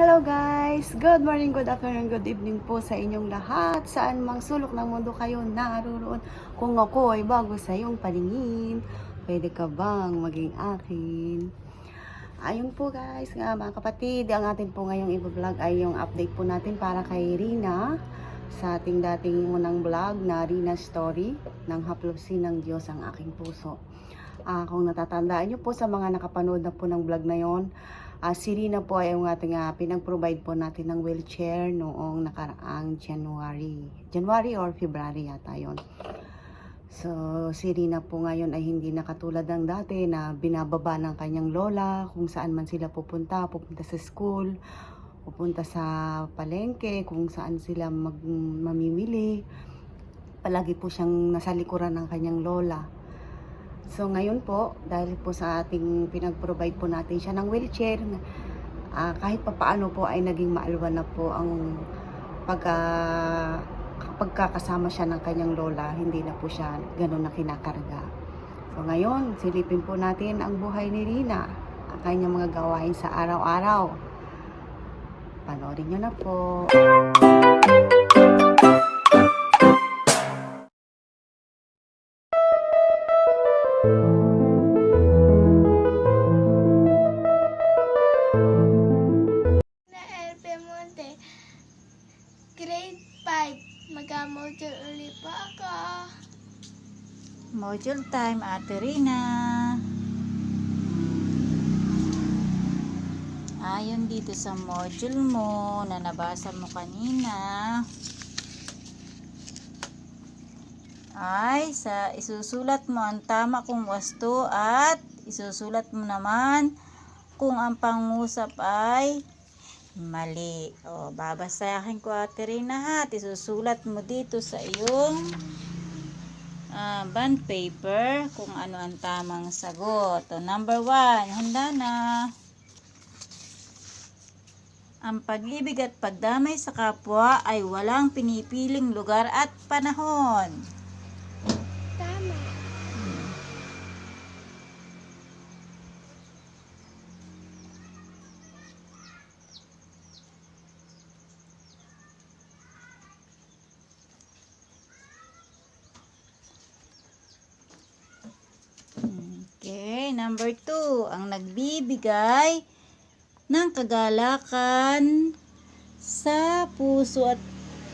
Hello guys! Good morning, good afternoon, good evening po sa inyong lahat. Saan mang sulok ng mundo kayo naroon. Kung ako ay bago sa iyong paningin, pwede ka bang maging akin? Ayun po guys, nga mga kapatid, ang atin po ngayong i-vlog ay yung update po natin para kay Rina sa ating dating unang vlog na Rina Story ng Haplopsin ng Diyos ang aking puso. Ah, kung natatandaan nyo po sa mga nakapanood na po ng vlog na yon, ah, si Rina po ay yung ating ah, pinag-provide po natin ng wheelchair noong nakaraang January. January or February yata yon. So, si Rina po ngayon ay hindi na katulad ng dati na binababa ng kanyang lola kung saan man sila pupunta, pupunta sa school, pupunta sa palengke, kung saan sila mag, mamimili. Palagi po siyang nasa likuran ng kanyang lola. So ngayon po, dahil po sa ating pinag-provide po natin siya ng wheelchair, ah, kahit papaano po ay naging maalwa na po ang pagka pagkakasama siya ng kanyang lola, hindi na po siya ganun na kinakarga. So ngayon, silipin po natin ang buhay ni Rina, ang kanyang mga gawain sa araw-araw. Panoorin nyo na po. na grade 5. Mag-module ulit pa ako. Module time, Ate Rina. Ayon dito sa module mo na nabasa mo kanina, ay sa isusulat mo ang tama kong wasto at isusulat mo naman kung ang pangusap ay mali. O, babasahin ko Ate Rina ha. At isusulat mo dito sa iyong ah, bond paper kung ano ang tamang sagot. O, number one, handa na. Ang pag-ibig at pagdamay sa kapwa ay walang pinipiling lugar at panahon. Tama. Okay, number two, ang nagbibigay ng kagalakan sa puso at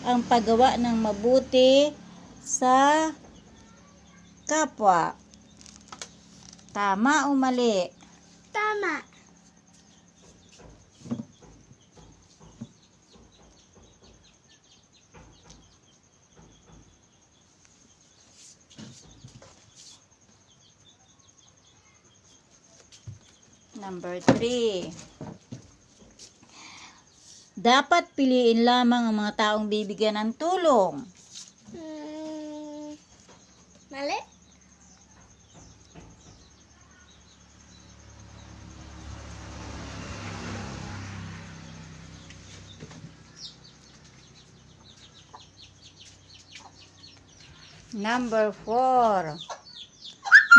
ang paggawa ng mabuti sa kapwa. Tama o mali? Tama. Number 3. Dapat piliin lamang ang mga taong bibigyan ng tulong. Hmm, mali? Number 4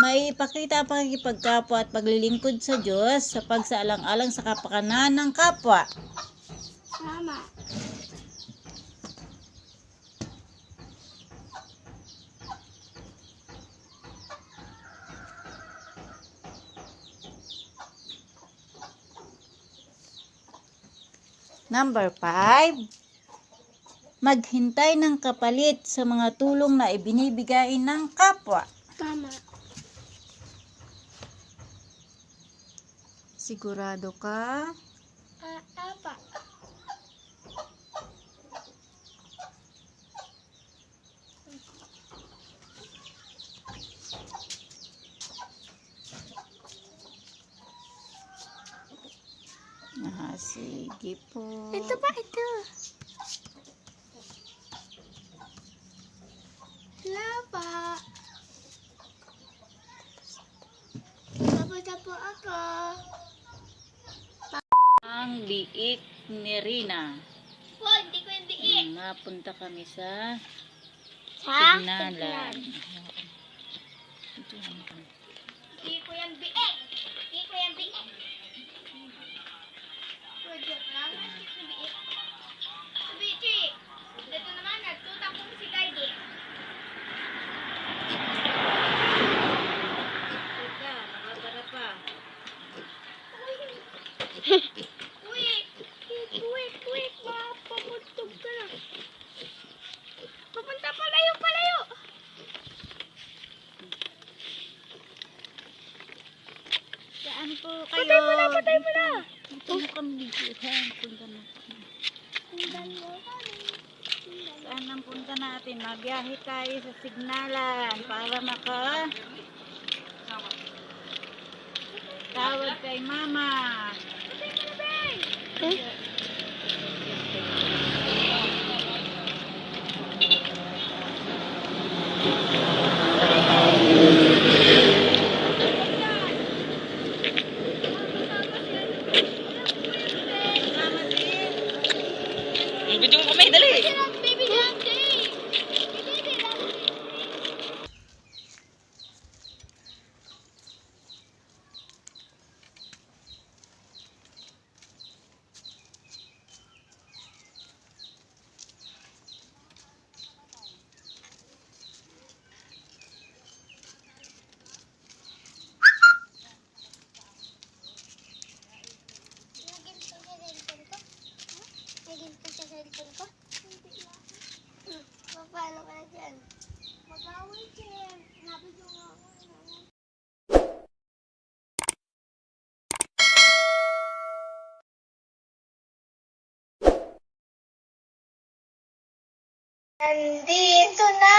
ay ipakita ang pakikipagkapwa at paglilingkod sa Diyos sa pagsaalang-alang sa kapakanan ng kapwa. Mama. Number 5, maghintay ng kapalit sa mga tulong na ibinibigay ng kapwa. Sigurado ka? Ah, apa. Ah, sige po. Ito pa, ito. Hello pa. Papunta po ako. Liik ni Rina. Po, hindi ko hindi eh. Napunta kami sa Sa? signalan. Hindi ko yan biik. Hindi ko yan biik. Pwede lang. Quick! Saan po kayo? Patay mo na, patay mo na! Dito mo kami punta na? Sundan mo kami. Saan ang punta natin? Magbiyahe tayo sa signalan para maka tawag kay mama. Patay mo na, Beng! Mama din. Video mo kami, dali. Baby Dante! Baby Dante! Naging ko sa cellphone ko? Naging ko sa cellphone ko? Hindi lang. Hmm. Paano ka na dyan? Mag-away, Jem. Nabidyo nga ako. Nandito na,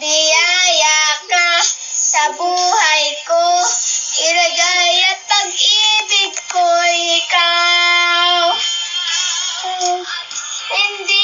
biyaya ka sa buhay ko. Ilagay at pag-ibig ko ikaw. Hindi